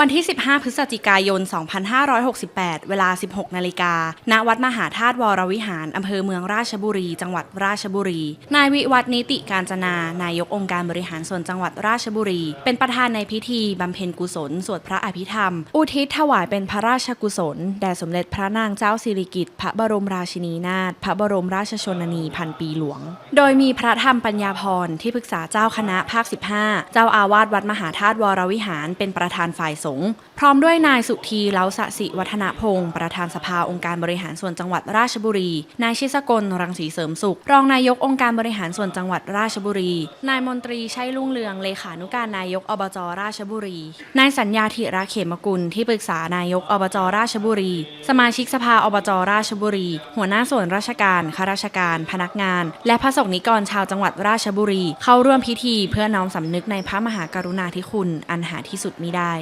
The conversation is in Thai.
วันที่ 15 พฤศจิกายน 2568 เวลา 16 นาฬิกา ณ วัดมหาธาตุวรวิหาร อำเภอเมืองราชบุรี จังหวัดราชบุรี นายวิวัฒนิติการจนา นายกองค์การบริหารส่วนจังหวัดราชบุรี เป็นประธานในพิธี บำเพ็ญกุศล สวดพระอภิธรรม อุทิศถวายเป็นพระราชกุศล แด่สมเด็จพระนางเจ้าสิริกิติ์ พระบรมราชินีนาถ พระบรมราชชนนีพันปีหลวง โดยมีพระธรรมปัญญาพร ที่ปรึกษาเจ้าคณะภาค 15 เจ้าอาวาสวัดมหาธาตุวรวิหาร เป็นประธานฝ่ายสงฆ์พร้อมด้วยนายสุธีเล้าสะสิวัฒนพงศ์ประธานสภาองค์การบริหารส่วนจังหวัดราชบุรี นายชิสกลรังสีเสริมสุข รองนายกองค์การบริหารส่วนจังหวัดราชบุรี นายมนตรีชัยรุ่งเรืองเลขานุการนายกอบจราชบุรี นายสัญญาธิระเขมกุลที่ปรึกษานายกอบจราชบุรี สมาชิกสภาอบจราชบุรี หัวหน้าส่วนราชการข้าราชการ พนักงาน และพระสงฆ์นิกรชาวจังหวัดราชบุรี เข้าร่วมพิธีเพื่อน้อมสำนึกในพระมหากรุณาธิคุณอันหาที่สุดมิได้